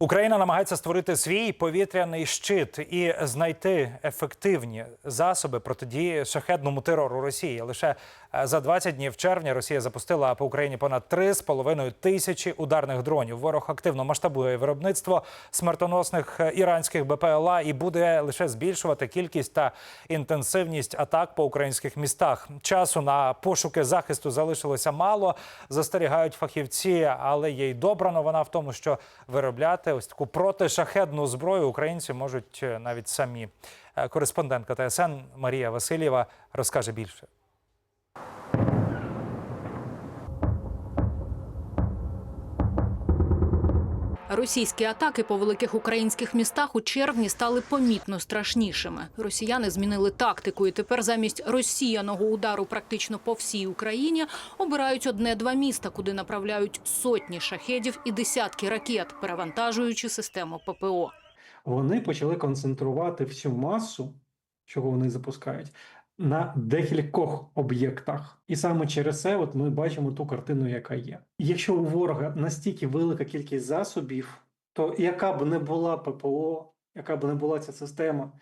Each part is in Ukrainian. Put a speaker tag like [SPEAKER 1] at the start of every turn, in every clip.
[SPEAKER 1] Україна намагається створити свій повітряний щит і знайти ефективні засоби протидії шахедному терору Росії. Лише е, за 20 днів червня Росія запустила по Україні понад 3,5 тисячі ударних дронів. Ворог активно масштабує виробництво смертоносних е, іранських БПЛА і буде лише збільшувати кількість та інтенсивність атак по українських містах. Часу на пошуки захисту залишилося мало. Застерігають фахівці, але є й добра новина в тому, що виробляти ось таку протишахедну зброю українці можуть е, навіть самі. Е, Кореспондентка ТСН Марія Васильєва розкаже більше.
[SPEAKER 2] Російські атаки по великих українських містах у червні стали помітно страшнішими. Росіяни змінили тактику, і тепер замість розсіяного удару практично по всій Україні обирають одне-два міста, куди направляють сотні шахедів і десятки ракет, перевантажуючи систему ППО.
[SPEAKER 3] вони почали концентрувати всю масу, чого вони запускають, на декількох об'єктах. І саме через це от ми бачимо ту картину, яка є. Якщо у ворога настільки велика кількість засобів, то яка б не була ППО, яка б не була ця система,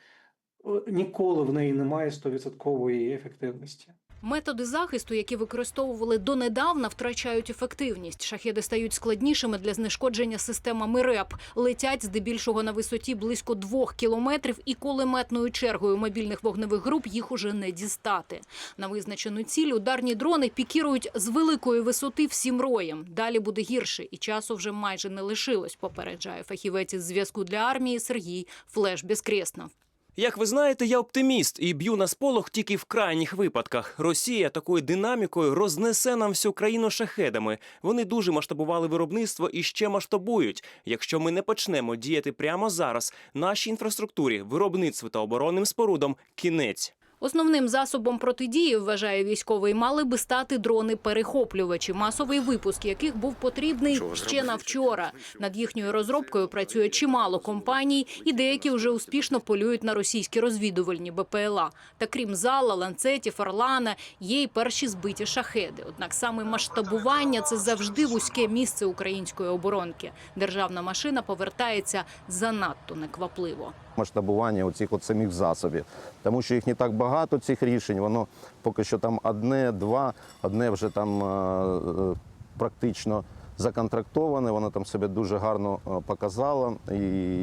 [SPEAKER 3] ніколи в неї немає 100% ефективності.
[SPEAKER 2] Методи захисту, які використовували донедавна, втрачають ефективність. Шахеди стають складнішими для знешкодження системами РЕП. Летять здебільшого на висоті близько двох кілометрів, і кулеметною чергою мобільних вогневих груп їх уже не дістати. На визначену ціль ударні дрони пікірують з великої висоти всім роєм. Далі буде гірше, і часу вже майже не лишилось. Попереджає фахівець із зв'язку для армії Сергій Флеш Безкреснов.
[SPEAKER 4] Як ви знаєте, я оптиміст і б'ю на сполох тільки в крайніх випадках. Росія такою динамікою рознесе нам всю країну шахедами. Вони дуже масштабували виробництво і ще масштабують. Якщо ми не почнемо діяти прямо зараз, нашій інфраструктурі, виробництву та оборонним спорудам кінець.
[SPEAKER 2] Основним засобом протидії, вважає військовий, мали би стати дрони-перехоплювачі, масовий випуск яких був потрібний ще на вчора. Над їхньою розробкою працює чимало компаній, і деякі вже успішно полюють на російські розвідувальні БПЛА. Та крім зала, ланцетів, Орлана, є й перші збиті шахеди. Однак саме масштабування це завжди вузьке місце української оборонки. Державна машина повертається занадто неквапливо.
[SPEAKER 5] Масштабування оцих от самих засобів, тому що їх не так багато цих рішень. Воно поки що там одне, два, одне вже там е, е, практично законтрактоване. Воно там себе дуже гарно е, показало. І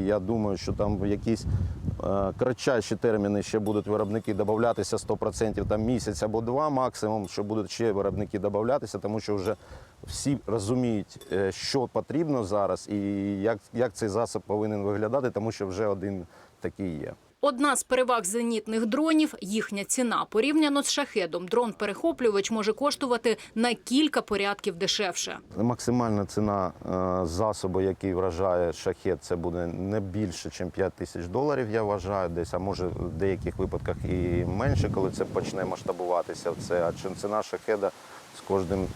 [SPEAKER 5] я думаю, що там в якісь е, кратчайші терміни ще будуть виробники додатися 100% там місяць або два максимум, що будуть ще виробники додатися, тому що вже всі розуміють, е, що потрібно зараз і як, як цей засіб повинен виглядати, тому що вже один такий є.
[SPEAKER 2] Одна з переваг зенітних дронів – їхня ціна. Порівняно з шахедом, дрон-перехоплювач може коштувати на кілька порядків дешевше.
[SPEAKER 5] Максимальна ціна е, засобу, який вражає шахет, це буде не більше, ніж 5 тисяч доларів, я вважаю, десь, а може в деяких випадках і менше, коли це почне масштабуватися. Це, а чи ціна шахеда кожним,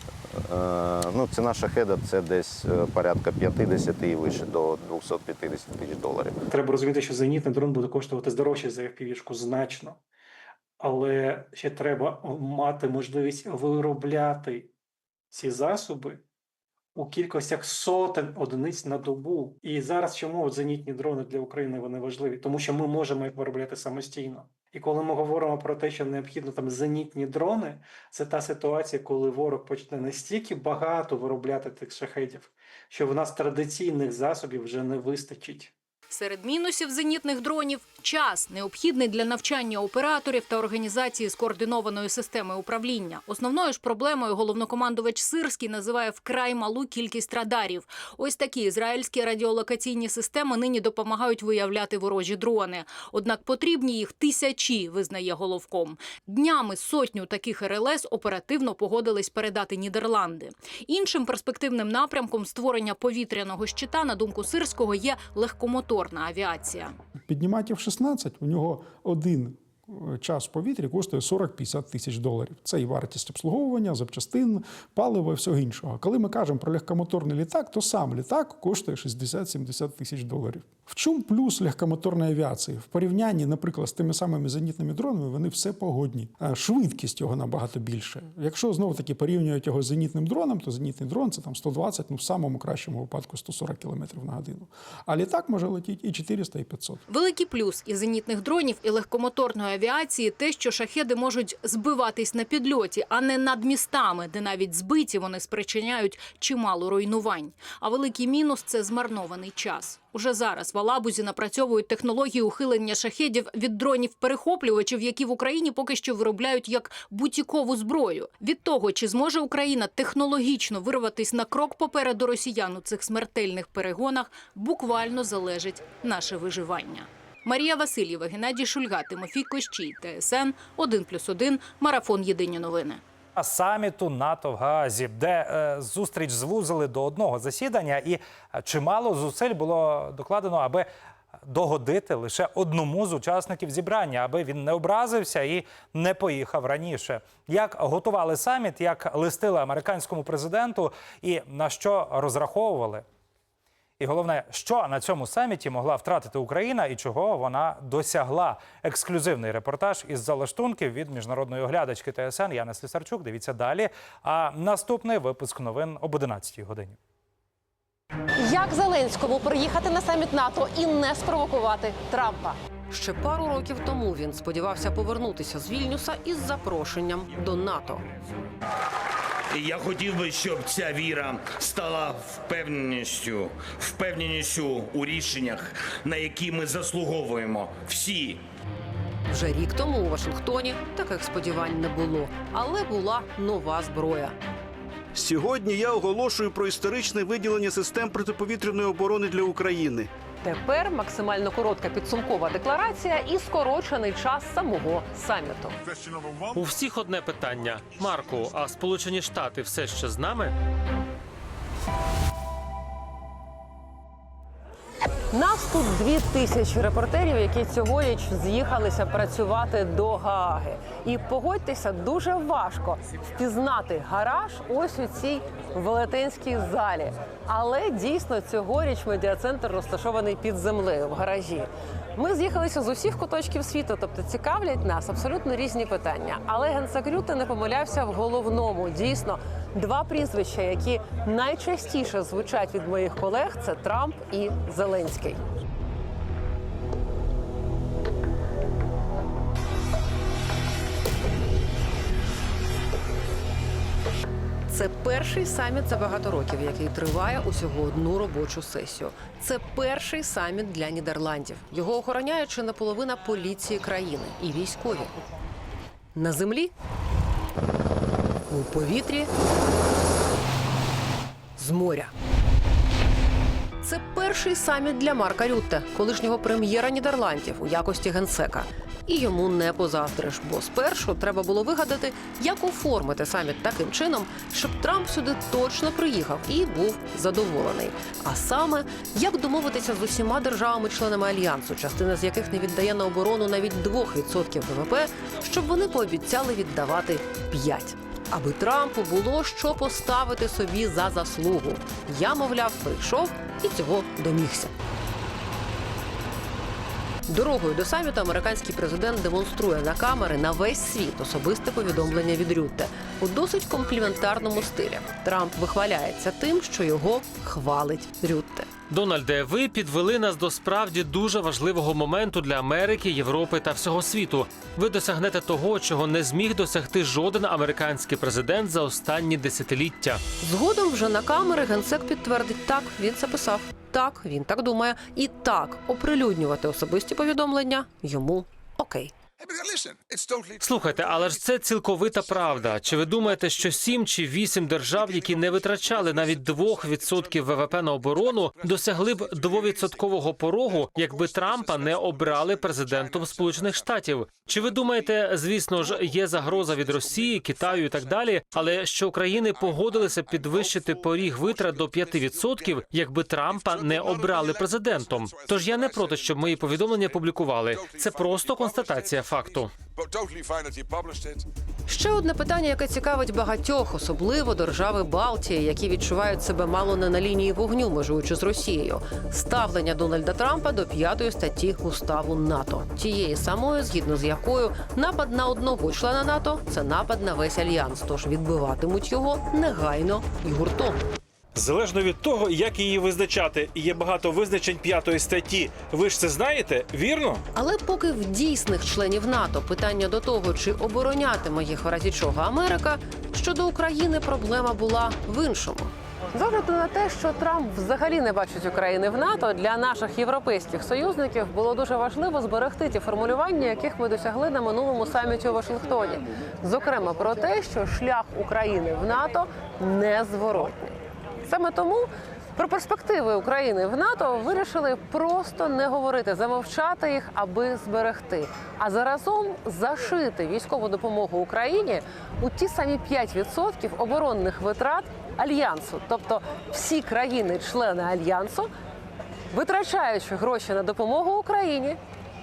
[SPEAKER 5] е, ну, ціна шахеда це десь е, порядка 50 і вище до 250 тисяч доларів.
[SPEAKER 3] Треба розуміти, що зенітний дрон буде коштувати дорожче за FPV-шку значно. Але ще треба мати можливість виробляти ці засоби у кількостях сотень одиниць на добу. І зараз чому зенітні дрони для України вони важливі? Тому що ми можемо їх виробляти самостійно. І коли ми говоримо про те, що необхідно там зенітні дрони, це та ситуація, коли ворог почне настільки багато виробляти тих шахедів, що в нас традиційних засобів вже не вистачить.
[SPEAKER 2] Серед мінусів зенітних дронів – час, необхідний для навчання операторів та організації скоординованої системи управління. Основною ж проблемою головнокомандувач Сирський називає вкрай малу кількість радарів. Ось такі ізраїльські радіолокаційні системи нині допомагають виявляти ворожі дрони. Однак потрібні їх тисячі, визнає головком. Днями сотню таких РЛС оперативно погодились передати Нідерланди. Іншим перспективним напрямком створення повітряного щита, на думку Сирського, є легкомоторна авіація.
[SPEAKER 6] Підніматель 16, у нього один час в повітрі коштує 40-50 тисяч доларів. Це і вартість обслуговування, запчастин, палива і всього іншого. Коли ми кажемо про легкомоторний літак, то сам літак коштує 60-70 тисяч доларів. В чому плюс легкомоторної авіації? В порівнянні, наприклад, з тими самими зенітними дронами, вони все погодні. Швидкість його набагато більше. Якщо знову таки порівнюють його з зенітним дроном, то зенітний дрон це там 120, ну в самому кращому випадку 140 км на годину. А літак може летіти і 400, і 500.
[SPEAKER 2] Великий плюс і зенітних дронів, і легкомоторної авіації те, що шахеди можуть збиватись на підльоті, а не над містами, де навіть збиті вони спричиняють чимало руйнувань. А великий мінус це змарнований час. Уже зараз в Алабузі напрацьовують технології ухилення шахедів від дронів-перехоплювачів, які в Україні поки що виробляють як бутікову зброю. Від того, чи зможе Україна технологічно вирватись на крок попереду росіян у цих смертельних перегонах, буквально залежить наше виживання. Марія Васильєва, Геннадій Шульга, Тимофій Кощій, ТСН 1+,1, Марафон Єдині новини.
[SPEAKER 1] саміту НАТО в Гаазі, де е, зустріч звузили до одного засідання, і е, чимало зусиль було докладено, аби догодити лише одному з учасників зібрання, аби він не образився і не поїхав раніше. Як готували саміт, як листили американському президенту, і на що розраховували? І головне, що на цьому саміті могла втратити Україна і чого вона досягла. Ексклюзивний репортаж із залаштунків від міжнародної оглядачки ТСН Яни Слісарчук. Дивіться далі. А наступний випуск новин об 11 годині.
[SPEAKER 7] Як Зеленському приїхати на саміт НАТО і не спровокувати Трампа?
[SPEAKER 8] Ще пару років тому він сподівався повернутися з Вільнюса із запрошенням до НАТО.
[SPEAKER 9] Я хотів би, щоб ця віра стала впевненістю, впевненістю у рішеннях, на які ми заслуговуємо всі.
[SPEAKER 8] Вже рік тому у Вашингтоні таких сподівань не було, але була нова зброя.
[SPEAKER 10] Сьогодні я оголошую про історичне виділення систем протиповітряної оборони для України.
[SPEAKER 7] Тепер максимально коротка підсумкова декларація і скорочений час самого саміту.
[SPEAKER 11] У всіх одне питання. Марку, а Сполучені Штати все ще з нами?
[SPEAKER 7] Нас тут дві тисячі репортерів, які цьогоріч з'їхалися працювати до Гааги. І погодьтеся, дуже важко впізнати гараж ось у цій велетенській залі. Але дійсно цьогоріч медіа-центр розташований під землею в гаражі. Ми з'їхалися з усіх куточків світу, тобто цікавлять нас абсолютно різні питання. Але генсек Рюте не помилявся в головному. Дійсно, два прізвища, які найчастіше звучать від моїх колег, це Трамп і Зеленський.
[SPEAKER 8] Це перший саміт за багато років, який триває усього одну робочу сесію. Це перший саміт для Нідерландів. Його охороняє чи не поліції країни і військові. На землі, у повітрі, з моря. Це перший саміт для Марка Рютте, колишнього прем'єра Нідерландів у якості генсека. І йому не позаздриш, бо спершу треба було вигадати, як оформити саміт таким чином, щоб Трамп сюди точно приїхав і був задоволений. А саме, як домовитися з усіма державами-членами альянсу, частина з яких не віддає на оборону навіть 2% ВВП, щоб вони пообіцяли віддавати 5%. Аби Трампу було що поставити собі за заслугу. Я, мовляв, прийшов і цього домігся. Дорогою до саміту американський президент демонструє на камери на весь світ особисте повідомлення від Рютте у досить компліментарному стилі. Трамп вихваляється тим, що його хвалить Рютте.
[SPEAKER 11] Дональде, ви підвели нас до справді дуже важливого моменту для Америки, Європи та всього світу. Ви досягнете того, чого не зміг досягти жоден американський президент за останні десятиліття.
[SPEAKER 8] Згодом вже на камери генсек підтвердить, так він це писав. Так, він так думає, і так оприлюднювати особисті повідомлення йому окей.
[SPEAKER 11] Слухайте, але ж це цілковита правда. Чи ви думаєте, що сім чи вісім держав, які не витрачали навіть 2% ВВП на оборону, досягли б двовідсоткового порогу, якби Трампа не обрали президентом Сполучених Штатів? Чи ви думаєте, звісно ж, є загроза від Росії, Китаю і так далі, але що країни погодилися підвищити поріг витрат до 5%, якби Трампа не обрали президентом? Тож я не проти, щоб мої повідомлення публікували. Це просто констатація факту.
[SPEAKER 8] Ще одне питання, яке цікавить багатьох, особливо держави Балтії, які відчувають себе мало не на лінії вогню, межуючи з Росією. Ставлення Дональда Трампа до п'ятої статті уставу НАТО, тієї самої, згідно з якою напад на одного члена НАТО це напад на весь альянс. Тож відбиватимуть його негайно і гуртом.
[SPEAKER 12] Залежно від того, як її визначати, є багато визначень п'ятої статті. Ви ж це знаєте, вірно?
[SPEAKER 8] Але поки в дійсних членів НАТО питання до того, чи оборонятиме їх в разі чого Америка, щодо України проблема була в іншому. З огляду на те, що Трамп взагалі не бачить України в НАТО, для наших європейських союзників було дуже важливо зберегти ті формулювання, яких ми досягли на минулому саміті у Вашингтоні. Зокрема, про те, що шлях України в НАТО незворотний. Саме тому про перспективи України в НАТО вирішили просто не говорити, замовчати їх, аби зберегти, а заразом зашити військову допомогу Україні у ті самі 5% оборонних витрат альянсу, тобто всі країни-члени альянсу, витрачаючи гроші на допомогу Україні,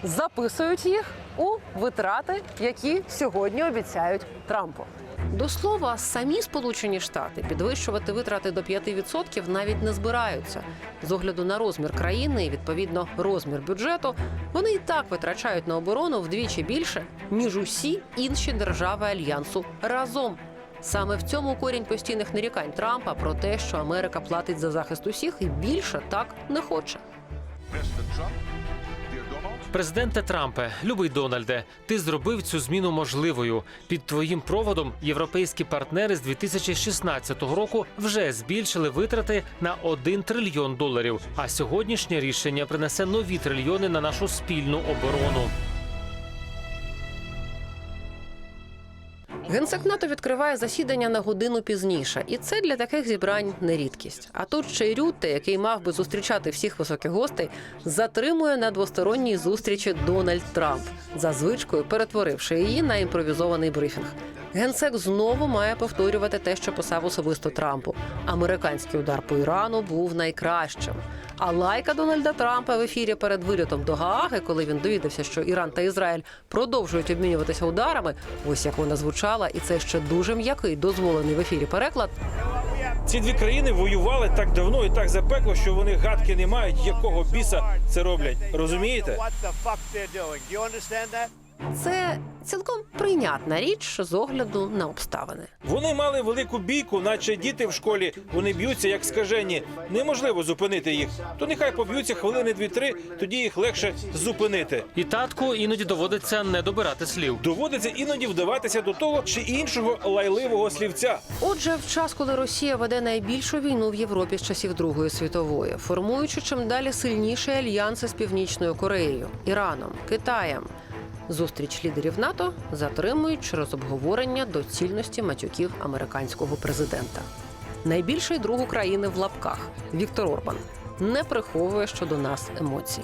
[SPEAKER 8] записують їх у витрати, які сьогодні обіцяють Трампу. До слова, самі Сполучені Штати підвищувати витрати до 5% навіть не збираються. З огляду на розмір країни і відповідно розмір бюджету, вони і так витрачають на оборону вдвічі більше ніж усі інші держави альянсу разом. Саме в цьому корінь постійних нарікань Трампа про те, що Америка платить за захист усіх і більше так не хоче.
[SPEAKER 11] Президенте Трампе, любий Дональде, ти зробив цю зміну можливою. Під твоїм проводом європейські партнери з 2016 року вже збільшили витрати на 1 трильйон доларів. А сьогоднішнє рішення принесе нові трильйони на нашу спільну оборону.
[SPEAKER 8] Генсек НАТО відкриває засідання на годину пізніше, і це для таких зібрань не рідкість. А тут ще й Рютте, який мав би зустрічати всіх високих гостей, затримує на двосторонній зустрічі Дональд Трамп, за звичкою перетворивши її на імпровізований брифінг. Генсек знову має повторювати те, що писав особисто Трампу. Американський удар по Ірану був найкращим. А лайка Дональда Трампа в ефірі перед вилітом до Гааги, коли він довідався, що Іран та Ізраїль продовжують обмінюватися ударами. Ось як вона звучала, і це ще дуже м'який дозволений в ефірі переклад.
[SPEAKER 12] Ці дві країни воювали так давно і так запекло, що вони гадки не мають, якого біса це роблять. Розумієте?
[SPEAKER 8] Це цілком прийнятна річ з огляду на обставини.
[SPEAKER 12] Вони мали велику бійку, наче діти в школі. Вони б'ються як скажені. Неможливо зупинити їх. То нехай поб'ються хвилини дві-три, тоді їх легше зупинити.
[SPEAKER 11] І татку іноді доводиться не добирати слів.
[SPEAKER 12] Доводиться іноді вдаватися до того чи іншого лайливого слівця.
[SPEAKER 8] Отже, в час, коли Росія веде найбільшу війну в Європі з часів Другої світової, формуючи чим далі сильніші альянси з Північною Кореєю, Іраном, Китаєм. Зустріч лідерів НАТО затримують через обговорення доцільності матюків американського президента. Найбільший друг України в лапках Віктор Орбан не приховує щодо нас емоцій.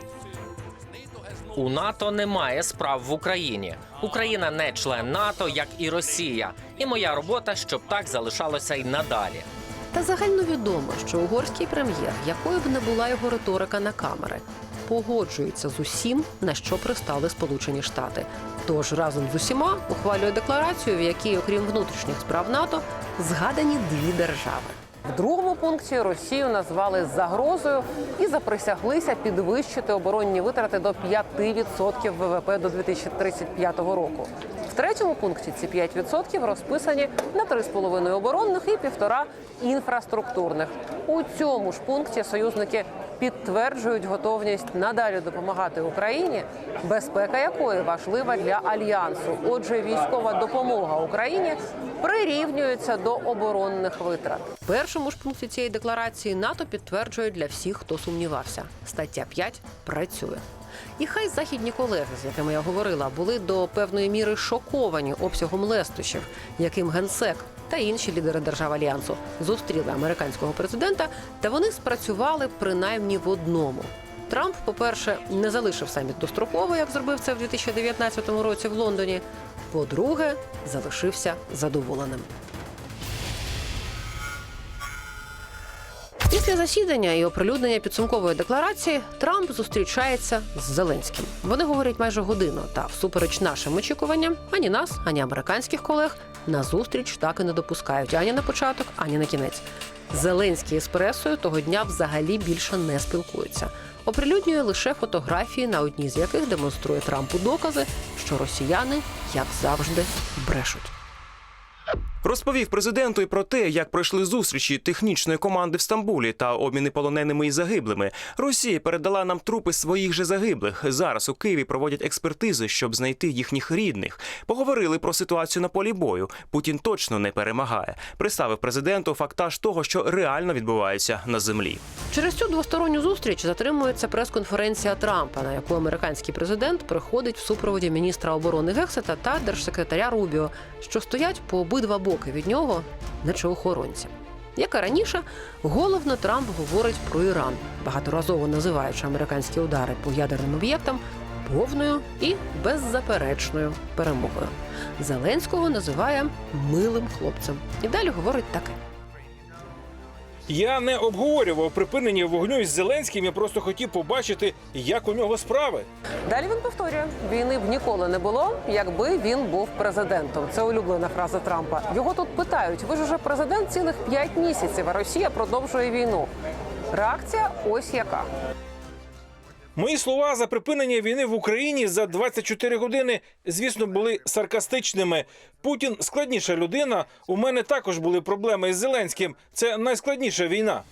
[SPEAKER 13] У НАТО немає справ в Україні. Україна не член НАТО, як і Росія. І моя робота, щоб так залишалося й надалі.
[SPEAKER 8] Та загальновідомо, що угорський прем'єр, якою б не була його риторика на камери, погоджується з усім, на що пристали Сполучені Штати. Тож разом з усіма ухвалює декларацію, в якій, окрім внутрішніх справ НАТО, згадані дві держави. В другому пункті Росію назвали загрозою і заприсяглися підвищити оборонні витрати до 5% ВВП до 2035 року. В третьому пункті ці 5% розписані на 3,5 оборонних і 1,5 інфраструктурних. У цьому ж пункті союзники підтверджують готовність надалі допомагати Україні, безпека якої важлива для альянсу. Отже, військова допомога Україні прирівнюється до оборонних витрат. Першому ж пункті цієї декларації НАТО підтверджує для всіх, хто сумнівався. Стаття 5 працює. І хай західні колеги, з якими я говорила, були до певної міри шоковані обсягом лестощів, яким генсек та інші лідери держав альянсу зустріли американського президента, та вони спрацювали принаймні в одному. Трамп, по-перше, не залишив саміт достроково, як зробив це в 2019 році в Лондоні. По-друге, залишився задоволеним. Після засідання і оприлюднення підсумкової декларації Трамп зустрічається з Зеленським. Вони говорять майже годину. Та всупереч нашим очікуванням, ані нас, ані американських колег на зустріч так і не допускають ані на початок, ані на кінець. Зеленський з пресою того дня взагалі більше не спілкується. Оприлюднює лише фотографії, на одній з яких демонструє Трампу докази, що росіяни, як завжди, брешуть.
[SPEAKER 4] Розповів президенту і про те, як пройшли зустрічі технічної команди в Стамбулі та обміни полоненими і загиблими. Росія передала нам трупи своїх же загиблих. Зараз у Києві проводять експертизи, щоб знайти їхніх рідних. Поговорили про ситуацію на полі бою. Путін точно не перемагає. Представив президенту фактаж того, що реально відбувається на землі.
[SPEAKER 8] Через цю двосторонню зустріч затримується прес-конференція Трампа, на яку американський президент приходить в супроводі міністра оборони Гексета та держсекретаря Рубіо, що стоять по обидва боки від нього, наче охоронця. Як і раніше, головно Трамп говорить про Іран, багаторазово називаючи американські удари по ядерним об'єктам повною і беззаперечною перемогою. Зеленського називає милим хлопцем. І далі говорить таке.
[SPEAKER 12] Я не обговорював припинення вогню із Зеленським. Я просто хотів побачити, як у нього справи.
[SPEAKER 7] Далі він повторює: війни б ніколи не було, якби він був президентом. Це улюблена фраза Трампа. Його тут питають: ви ж уже президент цілих п'ять місяців, а Росія продовжує війну. Реакція ось яка.
[SPEAKER 12] Мої слова за припинення війни в Україні за 24 години, звісно, були саркастичними. Путін складніша людина. У мене також були проблеми із Зеленським. Це найскладніша війна.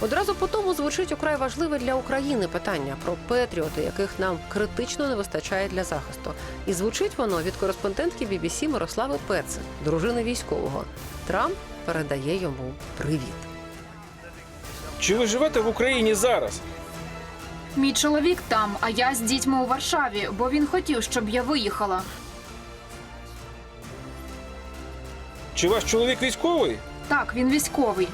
[SPEAKER 8] Одразу по тому звучить украй важливе для України питання про патріоти, яких нам критично не вистачає для захисту. І звучить воно від кореспондентки BBC Мирослави Пеци, дружини військового. Трамп передає йому привіт.
[SPEAKER 12] Чи ви живете в Україні зараз?
[SPEAKER 14] Мій чоловік там, а я з дітьми у Варшаві, бо він хотів, щоб я виїхала.
[SPEAKER 12] Чи ваш чоловік військовий?
[SPEAKER 14] Так, він військовий.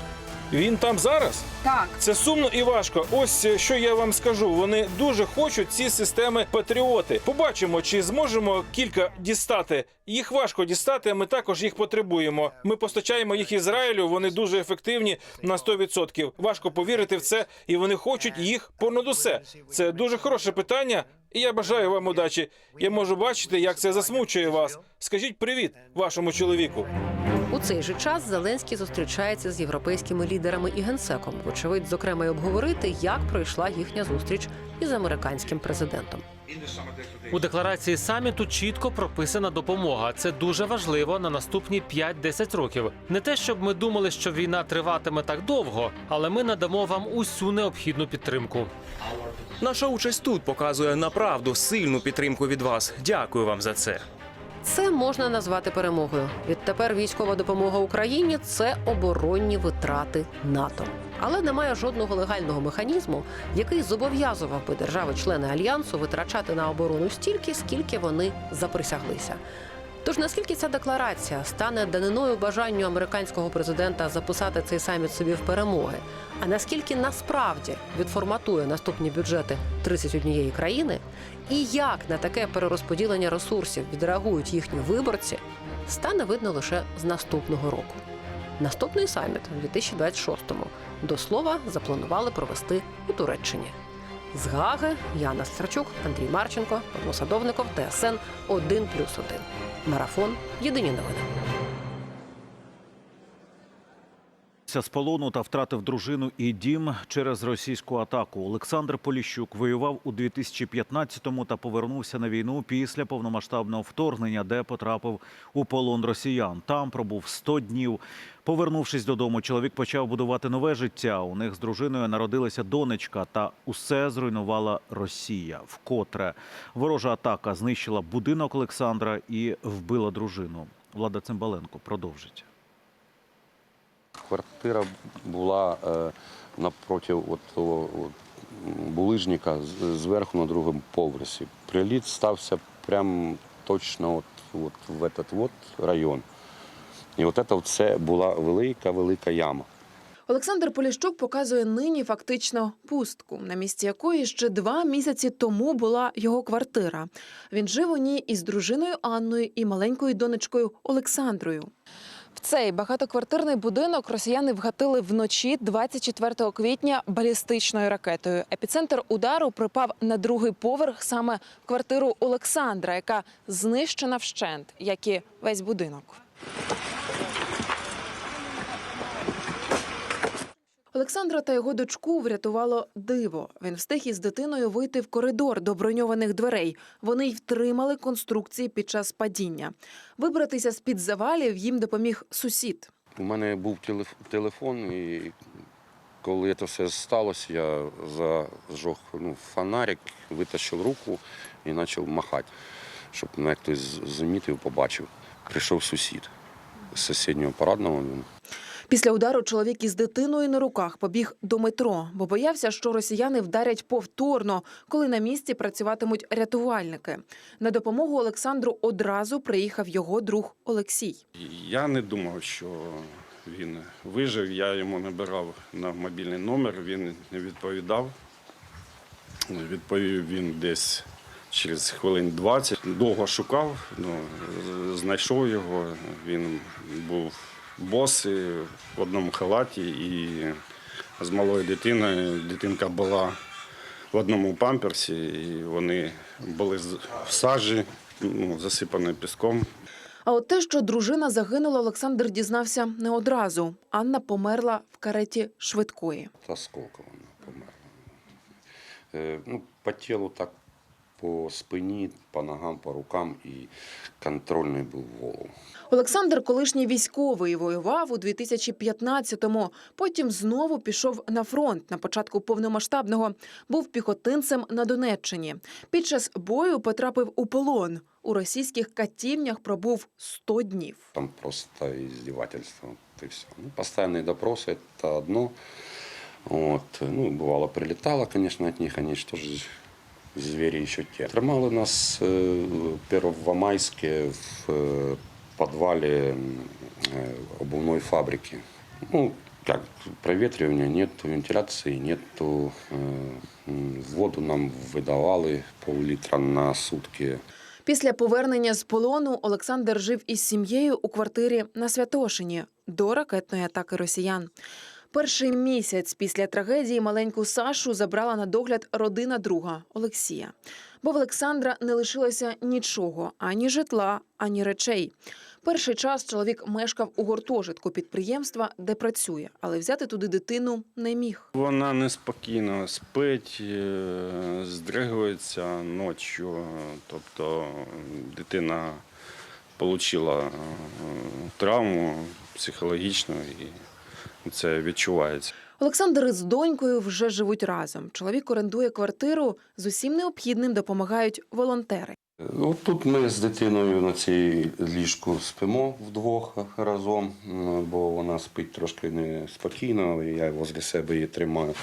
[SPEAKER 12] Він там зараз?
[SPEAKER 14] Так,
[SPEAKER 12] Це сумно і важко. Ось е, що я вам скажу. Вони дуже хочуть ці системи патріоти. Побачимо, чи зможемо кілька дістати. Їх важко дістати. Ми також їх потребуємо. Ми постачаємо їх Ізраїлю. Вони дуже ефективні на 100%. Важко повірити в це, і вони хочуть їх понад усе. Це дуже хороше питання. І я бажаю вам удачі. Я можу бачити, як це засмучує вас. Скажіть привіт вашому чоловіку.
[SPEAKER 8] У цей же час Зеленський зустрічається з європейськими лідерами і генсеком. Вочевидь, зокрема, й обговорити, як пройшла їхня зустріч із американським президентом.
[SPEAKER 11] У декларації саміту чітко прописана допомога. Це дуже важливо на наступні 5-10 років. Не те, щоб ми думали, що війна триватиме так довго, але ми надамо вам усю необхідну підтримку.
[SPEAKER 4] Наша участь тут показує направду сильну підтримку від вас. Дякую вам за це.
[SPEAKER 8] Це можна назвати перемогою. Відтепер військова допомога Україні це оборонні витрати НАТО. Але немає жодного легального механізму, який зобов'язував би держави-члени альянсу витрачати на оборону стільки, скільки вони заприсяглися. Тож наскільки ця декларація стане даниною бажанню американського президента записати цей саміт собі в перемоги, а наскільки насправді відформатує наступні бюджети 31 країни, і як на таке перерозподілення ресурсів відреагують їхні виборці, стане видно лише з наступного року. Наступний саміт у 2026-му, до слова, запланували провести у Туреччині. З Гаги Яна Старчук, Андрій Марченко, Павло Садовников, ТСН 1+,1. Марафон. Єдині новини.
[SPEAKER 15] З полону та втратив дружину і дім через російську атаку. Олександр Поліщук воював у 2015-му та повернувся на війну після повномасштабного вторгнення, де потрапив у полон росіян. Там пробув 100 днів. Повернувшись додому, чоловік почав будувати нове життя. У них з дружиною народилася донечка, та усе зруйнувала Росія. Вкотре ворожа атака знищила будинок Олександра і вбила дружину. Влада Цимбаленко продовжить.
[SPEAKER 16] Квартира була е, напроти от того булижника зверху на другому поверсі. Приліт стався прямо точно от, от в этот от район. І от це все була велика, велика яма.
[SPEAKER 17] Олександр Поліщук показує нині фактично пустку, на місці якої ще два місяці тому була його квартира. Він жив у ній із дружиною Анною і маленькою донечкою Олександрою. В цей багатоквартирний будинок росіяни вгатили вночі 24 квітня балістичною ракетою. Епіцентр удару припав на другий поверх саме квартиру Олександра, яка знищена вщент, як і весь будинок. Олександра та його дочку врятувало диво. Він встиг із дитиною вийти в коридор до броньованих дверей. Вони й втримали конструкції під час падіння. Вибратися з під завалів їм допоміг сусід.
[SPEAKER 16] У мене був телефон, і коли це все сталося, я зажег ну, фонарик, витащив руку і почав махати, щоб мене хтось замітив, побачив. Прийшов сусід з сусіднього парадного.
[SPEAKER 17] Після удару чоловік із дитиною на руках побіг до метро, бо боявся, що росіяни вдарять повторно, коли на місці працюватимуть рятувальники. На допомогу Олександру одразу приїхав його друг Олексій.
[SPEAKER 18] Я не думав, що він вижив. Я йому набирав на мобільний номер, він не відповідав. Відповів він десь через хвилин 20. Довго шукав, ну, знайшов його. Він був босий в одному халаті і з малою дитиною. Дитинка була в одному памперсі, і вони були з- в сажі, ну, засипані піском.
[SPEAKER 17] А от те, що дружина загинула, Олександр дізнався не одразу. Анна померла в кареті швидкої.
[SPEAKER 16] Та сколько вона померла. Е, ну, по тілу так, по спині, по ногам, по рукам і контрольний був в голову.
[SPEAKER 17] Олександр, колишній військовий, воював у 2015-му. Потім знову пішов на фронт на початку повномасштабного. Був піхотинцем на Донеччині. Під час бою потрапив у полон. У російських катівнях пробув 100 днів.
[SPEAKER 16] Там просто издевательство. Вот и все. Ну, постоянные допросы – это одно. Вот. Ну, бывало, прилетало, конечно, от них. Они что же звери еще те. Тримали нас э, Первомайске в э, подвале э, обувной фабрики. Ну, как, проветривания нет, вентиляции нету. Э, м, воду нам выдавали пол-литра на сутки.
[SPEAKER 17] Після повернення з полону Олександр жив із сім'єю у квартирі на Святошині до ракетної атаки росіян. Перший місяць після трагедії маленьку Сашу забрала на догляд родина друга Олексія. Бо в Олександра не лишилося нічого ані житла, ані речей. Перший час чоловік мешкав у гуртожитку підприємства, де працює, але взяти туди дитину не міг.
[SPEAKER 18] Вона неспокійно спить, е, здригується ночі. Тобто дитина отримала травму психологічну і це відчувається.
[SPEAKER 17] Олександр із донькою вже живуть разом. Чоловік орендує квартиру. З усім необхідним допомагають волонтери.
[SPEAKER 16] Ну, тут ми з дитиною на цій ліжку спимо вдвох разом, бо вона спить трошки неспокійно, і я возле себе її тримаю.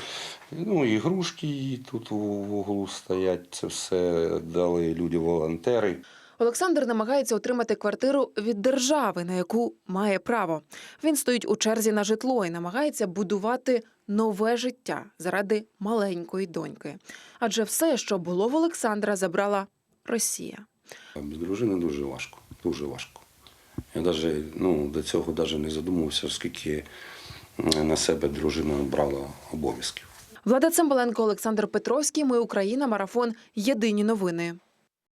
[SPEAKER 16] Ну, ігрушки її тут у вуглу стоять. Це все дали люди-волонтери.
[SPEAKER 17] Олександр намагається отримати квартиру від держави, на яку має право. Він стоїть у черзі на житло і намагається будувати нове життя заради маленької доньки. Адже все, що було в Олександра, забрала Росія.
[SPEAKER 16] Без дружини дуже важко, дуже важко. Я даже, ну, до цього навіть не задумувався, скільки на себе дружина брала обов'язків.
[SPEAKER 17] Влада Цимбаленко, Олександр Петровський. Ми Україна. Марафон. Єдині новини.